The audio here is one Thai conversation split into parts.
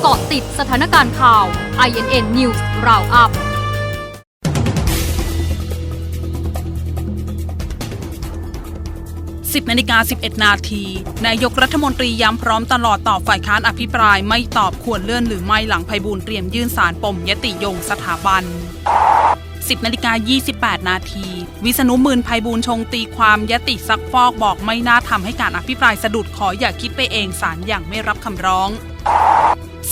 เกาะติดสถานการณ์ข่าว INN News Roundup 10นาฬิกา11 นาที นายกรัฐมนตรีย้ำพร้อมตลอดตอบฝ่ายค้านอภิปรายไม่ตอบควรเลื่อนหรือไม่หลังไพบูลเตรียมยื่นสารปมยติโยงสถาบัน 10นาฬิกา28 นาที วิษณุมืนไพบูลชงตีความยติซักฟอกบอกไม่น่าทำให้การอภิปรายสะดุดขออย่าคิดไปเองสารอย่างไม่รับคำร้อง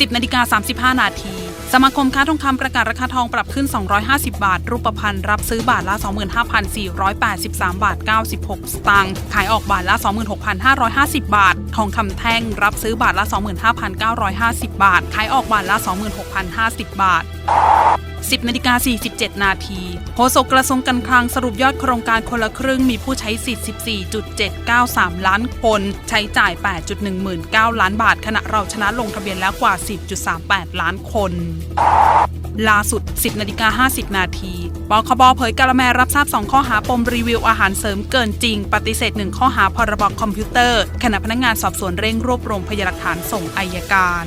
10นาฬิกา35 นาที สมาคมค้าทองคำประกาศราคาทองปรับขึ้น 250 บาท รูปพันธ์รับซื้อบาทละ 25,483 บาท 96 สตางค์ ขายออกบาทละ 26,550 บาท ทองคำแท่งรับซื้อบาทละ 25,950 บาท ขายออกบาทละ 26,050 บาท 10นาฬิกา47 นาทีโฆษกกระทรวงการคลังสรุปยอดโครงการคนละครึ่งมีผู้ใช้สิทธิ์14.793 ล้านคน ใช้จ่าย 8.119 ล้านบาท ขณะเราชนะลงทะเบียนแล้วกว่า 10.38 ล้านคนล่าสุด 10นาฬิกา50 นาทีปคบเผยกาละแมรับทราบ 2 ข้อหาปมรีวิวอาหารเสริมเกินจริง ปฏิเสธ 1 ข้อหาพรบคอมพิวเตอร์ ขณะพนักงานสอบสวนเร่งรวบรวมพยานหลักฐานส่งอายการ